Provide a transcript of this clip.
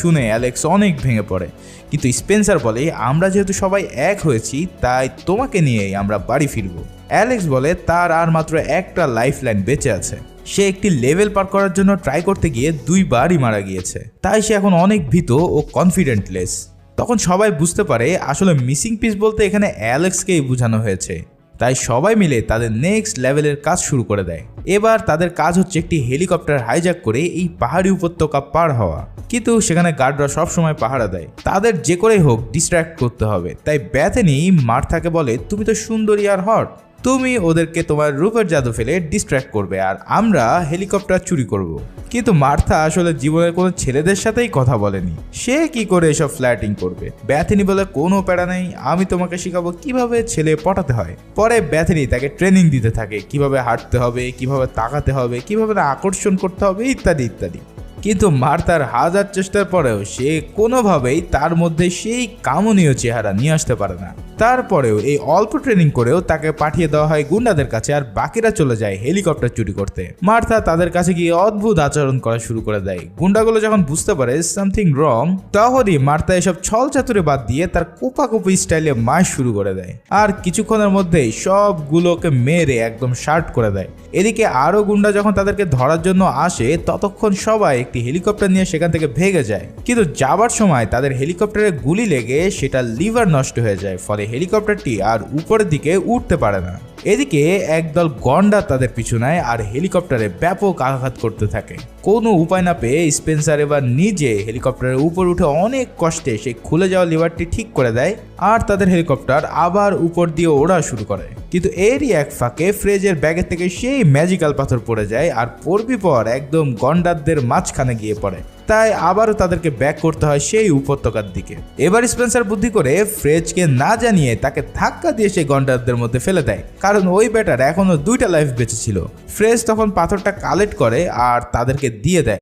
শুনে অ্যালেক্স অনেক ভেঙে পড়ে। কিন্তু স্পেন্সার বলে, আমরা যেহেতু সবাই এক হয়েছি, তাই তোমাকে নিয়েই আমরা বাড়ি ফিরবো। অ্যালেক্স বলে, তার আর মাত্র একটা লাইফ লাইন বেঁচে আছে। সে একটি লেভেল পার করার জন্য ট্রাই করতে গিয়ে দুইবারই মারা গিয়েছে। তাই সে এখন অনেক ভীত ও কনফিডেন্টলেস। তখন সবাই বুঝতে পারে, আসলে মিসিং পিস বলতে এখানে অ্যালেক্সকেই বোঝানো হয়েছে। তাই সবাই মিলে তাদের নেক্সট লেভেলের কাজ শুরু করে দেয়। এবার তাদের কাজ হচ্ছে একটি হেলিকপ্টার হাইজ্যাক করে এই পাহাড়ি উপত্যকা পার হওয়া। কিন্তু সেখানে গার্ডরা সবসময় পাহারা দেয়। তাদের যে করেই হোক ডিস্ট্র্যাক্ট করতে হবে। তাই ব্যাথেনি মার্থাকে বলে, তুমি তো সুন্দরী আর হট তুমি ওদেরকে তোমার রূপের জাদু ফেলে ডিস্ট্র্যাক্ট করবে আর আমরা হেলিকপ্টার চুরি করব। কিন্তু মার্থা আসলে জীবনের কোনো ছেলেদের সাথেই কথা বলেনি। সে কি করে এসব ফ্ল্যাটিং করবে? ব্যাথিনি বলে কোনো প্যারা নেই। আমি তোমাকে শেখাবো কীভাবে ছেলে পটাতে হয়। পরে ব্যাথিনি তাকে ট্রেনিং দিতে থাকে। কীভাবে হাঁটতে হবে, কীভাবে তাকাতে হবে, কীভাবে আকর্ষণ করতে হবে, ইত্যাদি ইত্যাদি। কিন্তু মার্তার হাজার চেষ্টার পরেও সে কোনোভাবেই তার মধ্যে সেই কামনীয় চেহারা নিয়ে আসতে পারে না। তারপরেও এই অল্প ট্রেনিং করেও তাকে পাঠিয়ে দেওয়া হয় গুন্ডাদের কাছে আর বাকিরা চলে যায় হেলিকপ্টার চুরি করতে। মার্থা তাদের কাছে গিয়ে অদ্ভুত আচরণ করা শুরু করে দেয়। গুন্ডাগুলো যখন বুঝতে পারে সামথিং রং তখনই মার্থা এসব ছল চাতুরে বাদ দিয়ে তার কোপাকুপি স্টাইলে মাস শুরু করে দেয়। আর কিছুক্ষণের মধ্যেই সবগুলোকে মেরে একদম শার্ট করে দেয়। এদিকে আরও গুন্ডা যখন তাদেরকে ধরার জন্য আসে, ততক্ষণ সবাই হেলিকপ্টার নিয়ে সেখান থেকে ভেগে যায়। কিন্তু যাবার সময় তাদের হেলিকপ্টারে গুলি লেগে সেটা লিভার নষ্ট হয়ে যায়, ফলে হেলিকপ্টারটি আর উপরের দিকে উঠতে পারে না। এদিকে একদল গন্ডা তাদের পিছু নেয় আর হেলিকপ্টারে ব্যাপক আঘাত করতে থাকে। কোনো উপায় না পেয়ে স্পেন্সার এবার নিজে হেলিকপ্টারের উপর উঠে অনেক কষ্টে সেই খুলে যাওয়া লিভারটি ঠিক করে দেয় আর তাদের হেলিকপ্টার আবার উপর দিয়ে ওড়া শুরু করে। কিন্তু এরই এক ফাঁকে ফ্রেজের ব্যাগের থেকে সেই ম্যাজিক্যাল পাথর পড়ে যায় আর পড়বি পর একদম গন্ডারদের মাঝখানে গিয়ে পড়ে। তাই আবারও তাদেরকে ব্যাক করতে হয় সেই উপত্যকার দিকে। এবার স্পেন্সার বুদ্ধি করে ফ্রেজকে না জানিয়ে তাকে ধাক্কা দিয়ে সেই গন্ডারদের মধ্যে ফেলে দেয়। কারণ ওই ব্যাটার এখনও দুইটা লাইফ বেঁচে ছিল। ফ্রেজ তখন পাথরটা কালেক্ট করে আর তাদেরকে দিয়ে দেয়।